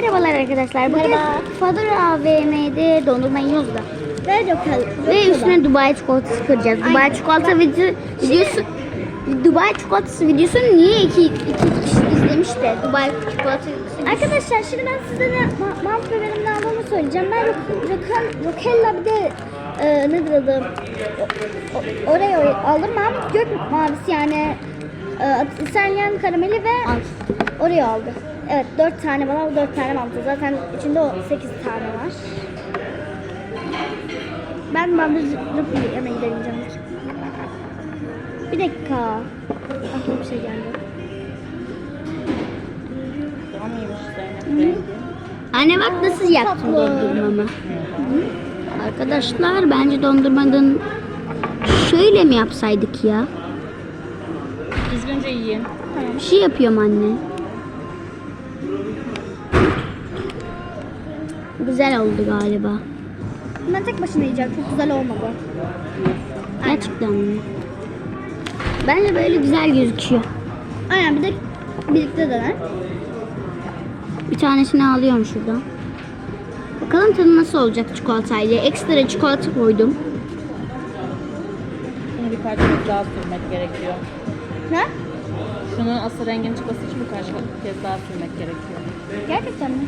Merhabalar arkadaşlar. Bugün Merhaba. Fadura AVM'de dondurma yiyoruz da. Ve. Ve üstüne Dubai çikolatası kıracağız. Dubai çikolata video, videosu Dubai çikolatası videosunu niye iki, iki kişi izlemiş de Dubai çikolatası Arkadaşlar şimdi ben size ne ma- Mahmut ve benim ne aldığımı söyleyeceğim. Ben Rokella bir de e, nedir adı? O- o- Oreo aldım. Mahmut gök mavisi yani e, İtalyan karameli ve Oreo aldı. Evet dört tane bana dört tane Mahmut'a. Zaten içinde o sekiz tane var. Ben bandırıp yemeği deneyeceğim. Bir dakika. Aklıma bir şey geldi. Anne bak nasıl yaptım dondurmamı. Arkadaşlar bence dondurmadan şöyle mi yapsaydık ya? Düzgünce yiyin. Bir şey yapıyorum anne. Güzel oldu galiba. Ben tek başına yiyeceğim. Çok güzel olmadı. Gerçekten mi? Bence böyle güzel gözüküyor. Aynen bir de birlikte döner. Bir tanesini alıyorum şuradan. Bakalım tadı nasıl olacak çikolatayla. Ekstra çikolata koydum. Bunu birkaç kez daha sürmek gerekiyor. Ne? Şunun asıl rengin çıkması için birkaç kez daha sürmek gerekiyor. Gerçekten mi?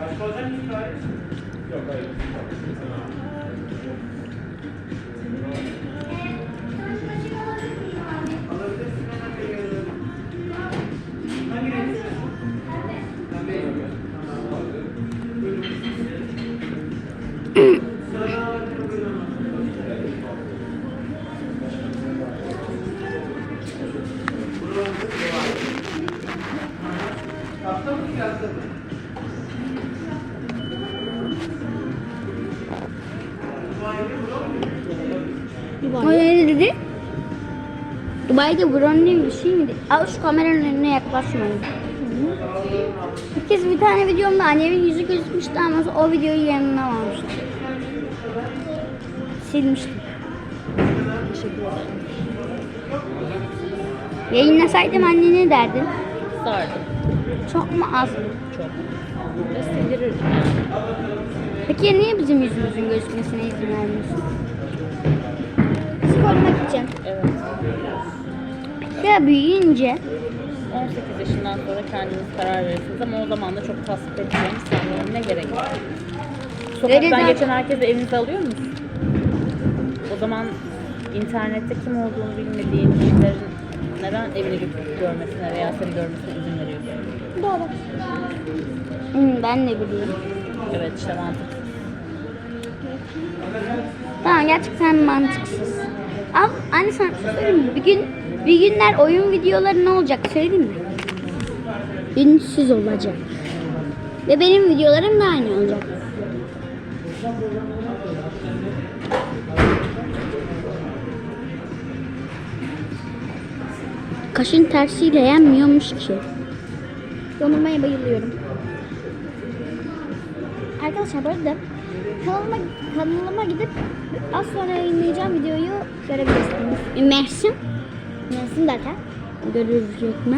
Başka hocam Hafta mı ki hafta mı? O ne dedi? Dubai'de brownie bir şey miydi? Al şu kameranın önüne yaklaşmayın. Bir kez bir tane videomda annemin yüzü gözükmüştü ama o videoyu yanına almıştım. Silmiştim. Yayınlasaydım anne ne derdin? Sardım. Çok mu az mı? Çok. Ya niye bizim yüzümüzün gözükmesine izin vermiyorsun? Sporuma gideceğim. Evet. Ya büyüyünce 18 yaşından sonra kendiniz karar verirsiniz ama o zaman da çok tasvip edeceğiniz sanmıyorum. Ne gerek var? Öyle Sokaktan de- geçen herkese evinize alıyor musunuz? O zaman internette kim olduğunu bilmediğin kişilerin neden evini gö- görmesine veya seni görmesine izin veriyorsun? Doğru. Hı, ben de biliyorum. Evet işte mantık. Tamam gerçekten mantıksız. Al anne sana şey söyleyeyim mi? Bir gün bir günler oyun videoları ne olacak söyleyeyim mi? Ünsüz olacak. Ve benim videolarım da aynı olacak. Kaşın tersiyle yenmiyormuş ki. Dondurmaya bayılıyorum. Arkadaşlar bu arada kanalıma, kanalıma gidip az sonra yayınlayacağım videoyu görebilirsiniz. Mersin Nasıl derken? görülecek mi?